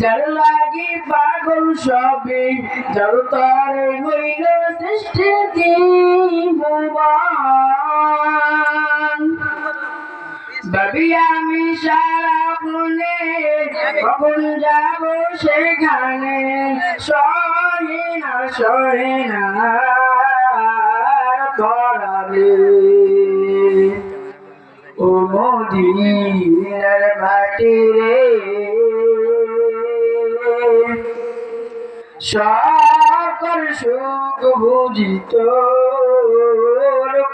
যার লাগি পাগল সবে যার তরে হইল সৃষ্টি আমি সারা ফুলে কখন যাব সেখানে? সহে সহে না করাবে ও মদিনার মাটি রে সকল সুখ বুঝিত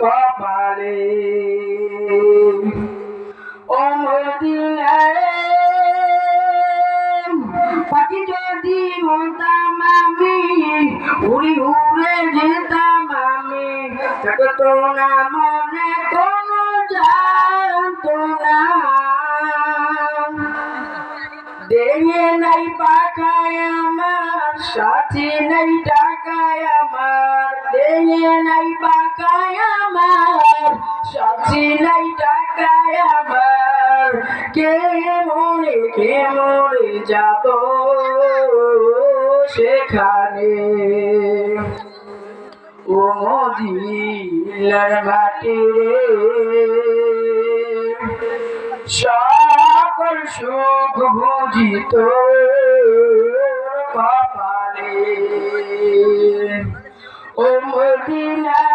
কপালে। উড়ি উড়ে যেতাম আমি। থাকতো না মনে কোনো জানতো না। দেহে নাই পাকায় আমার, সাথী নাই টাকায় আমার। দেহে নাই পাকায় আমার, সাথী নাই টাকায় আমার। কে মরে কে মরে যাব সেখানে ও মদিনার মাটি রে সকল সুখ বুঝিত কপালে। ও মদিনারে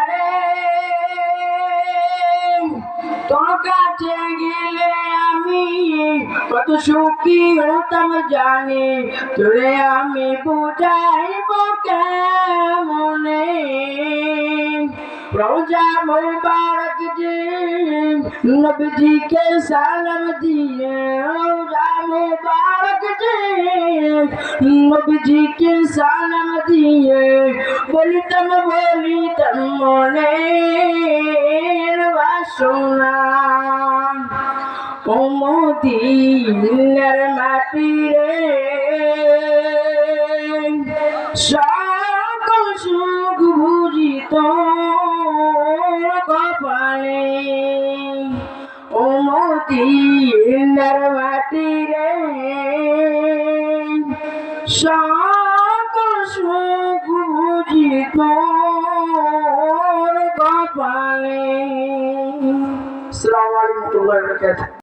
কত সুখী হতাম জানি, তোরে আমি বুঝাইব কেমনে? রোজা মুবারক দিন নবীজিকে সালাম দিয়ে রোজা মুবারক দিন নবীজিকে সালাম দিয়ে, বলিতাম বলিতাম মনে বাসনা। মদিনার মাটি রে সকল সুখ বুঝিত কপালে। ও মদিনার রে সকল সুখ বুঝিত কপালে। ওয়া রাহমাতুল্লাহি